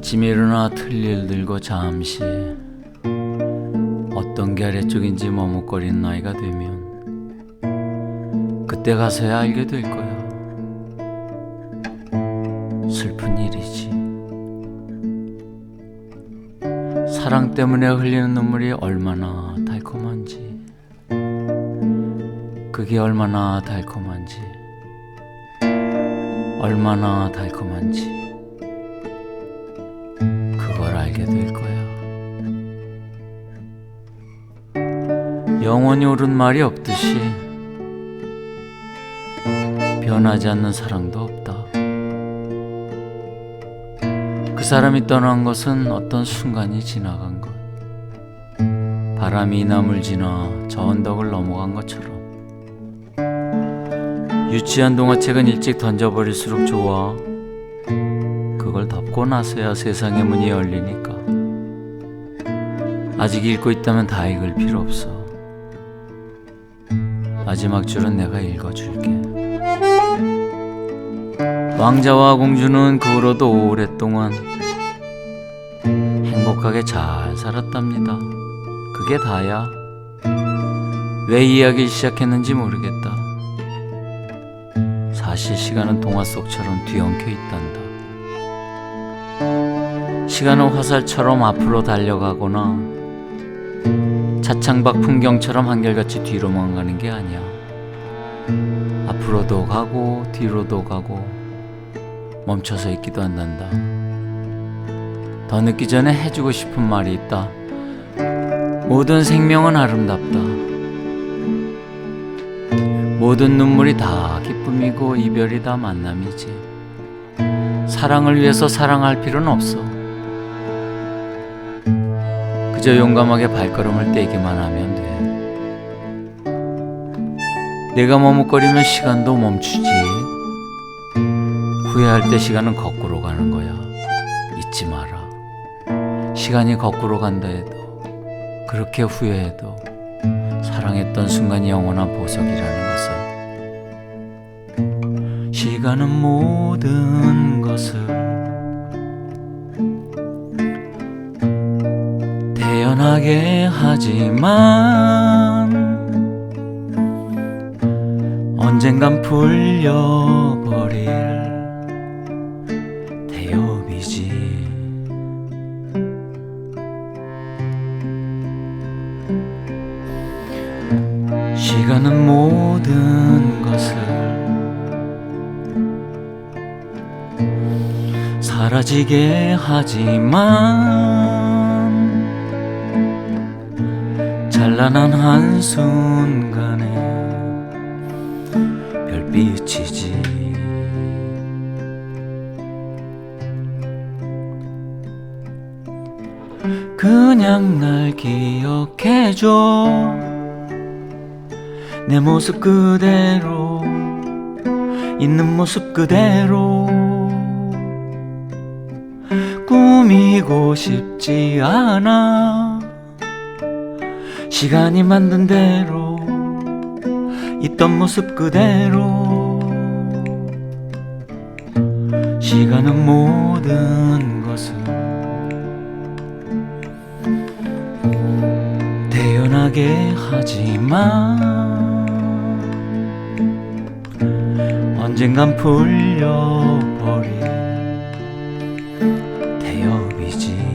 아침에 일어나 틀일 들고 잠시 어떤 게 아래쪽인지 머뭇거리는 나이가 되면 그때 가서야 알게 될 거야. 슬픈 일이지. 사랑 때문에 흘리는 눈물이 얼마나 달콤한지, 그게 얼마나 달콤한지, 얼마나 달콤한지. 알게 될 거야. 영원히 옳은 말이 없듯이 변하지 않는 사랑도 없다. 그 사람이 떠난 것은 어떤 순간이 지나간 것. 바람이 이 나물 지나 저 언덕을 넘어간 것처럼. 유치한 동화책은 일찍 던져버릴수록 좋아. 그걸 덮고 나서야 세상의 문이 열리니까. 아직 읽고 있다면 다 읽을 필요 없어. 마지막 줄은 내가 읽어줄게. 왕자와 공주는 그 후로도 오랫동안 행복하게 잘 살았답니다. 그게 다야. 왜 이야기를 시작했는지 모르겠다. 사실 시간은 동화 속처럼 뒤엉켜 있단다. 시간은 화살처럼 앞으로 달려가거나 차창밖 풍경처럼 한결같이 뒤로만 가는 게 아니야. 앞으로도 가고 뒤로도 가고 멈춰서 있기도 한단다. 더 늦기 전에 해주고 싶은 말이 있다. 모든 생명은 아름답다. 모든 눈물이 다 기쁨이고 이별이 다 만남이지. 사랑을 위해서 사랑할 필요는 없어. 그저 용감하게 발걸음을 떼기만 하면 돼. 내가 머뭇거리면 시간도 멈추지. 후회할 때 시간은 거꾸로 가는 거야. 잊지 마라. 시간이 거꾸로 간다 해도, 그렇게 후회해도, 사랑했던 순간이 영원한 보석이라는 것을. 시간은 모든 것을 태연하게 하지만 언젠간 풀려버릴 사라지게 하지만 찬란한 한순간에 별빛이지. 그냥 날 기억해줘. 내 모습 그대로 있는 모습 그대로 꾸미고 싶지 않아. 시간이 만든 대로 있던 모습 그대로. 시간은 모든 것을 태연하게 하지만 언젠간 풀려버릴 대업이지